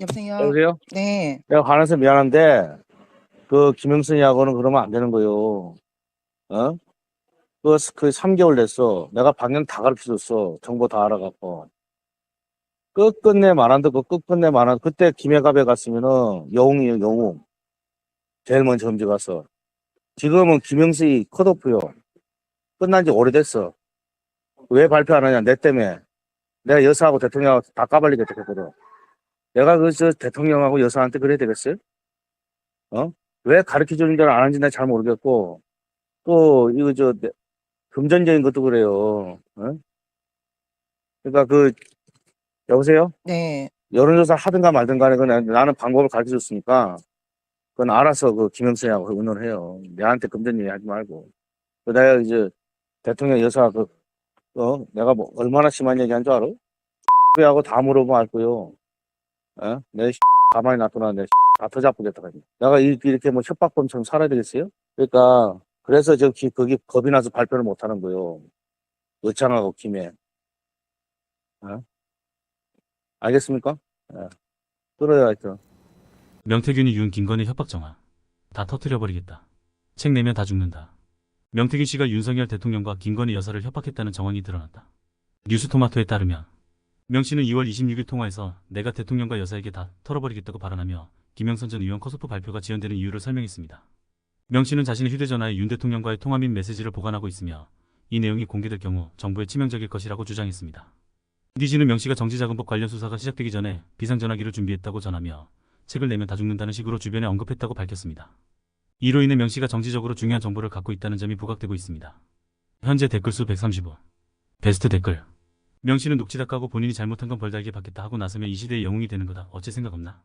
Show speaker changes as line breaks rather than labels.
여보세요?
여보세요?
네.
내가 화내서 미안한데, 그, 김영선이하고는 그러면 안 되는 거요. 어? 그, 그 3개월 됐어. 내가 방향 다 가르쳐 줬어. 정보 다 알아갖고. 끝끝내 말한다, 그 끝끝내 말한, 그때 김해갑에 갔으면은 영웅이에요, 영웅. 제일 먼저 험지 갔어. 지금은 김영수이 컷오프요. 끝난 지 오래됐어. 왜 발표 안 하냐, 내 때문에. 내가 여사하고 대통령하고 다 까발리겠다 했거든. 내가 그, 저, 대통령하고 여사한테 그래야 되겠어요? 어? 왜 가르쳐 주는 줄 안 하는지 내가 잘 모르겠고, 또, 이거, 저, 내- 금전적인 것도 그래요. 어? 그러니까 그, 여보세요?
네.
여론조사 하든가 말든 간에 그 나는 방법을 가르쳐 줬으니까, 그건 알아서 그 김영선하고 의논해요. 내한테 금전 얘기 하지 말고. 그 내가 이제 대통령 여사 그, 어, 내가 뭐, 얼마나 심한 얘기 한 줄 알아? 하고 다 물어보면 알 거요. 어? 내 가만히 놔두나 내다 터잡겠다. 내가 이- 이렇게 뭐 협박범처럼 살아야 되겠어요? 그러니까, 그래서 저, 기- 거기 겁이 나서 발표를 못 하는 거요. 의창하고 김해. 어? 알겠습니까? 예. 들어요, 하여튼.
명태균이 윤 김건희 협박 정화. 다 터트려버리겠다. 책 내면 다 죽는다. 명태균 씨가 윤석열 대통령과 김건희 여사를 협박했다는 정황이 드러났다. 뉴스토마토에 따르면 명 씨는 2월 26일 통화에서 내가 대통령과 여사에게 다 털어버리겠다고 발언하며 김영선 전 의원 커소프 발표가 지연되는 이유를 설명했습니다. 명 씨는 자신의 휴대전화에 윤 대통령과의 통화 및 메시지를 보관하고 있으며 이 내용이 공개될 경우 정부에 치명적일 것이라고 주장했습니다. 니지는 명 씨가 정치자금법 관련 수사가 시작되기 전에 비상전화기를 준비했다고 전하며 책을 내면 다 죽는다는 식으로 주변에 언급했다고 밝혔습니다. 이로 인해 명 씨가 정치적으로 중요한 정보를 갖고 있다는 점이 부각되고 있습니다. 현재 댓글 수 135. 베스트 댓글. 명 씨는 녹취 닦아고 본인이 잘못한 건 벌 달게 받겠다 하고 나서면 이 시대의 영웅이 되는 거다. 어째 생각 없나?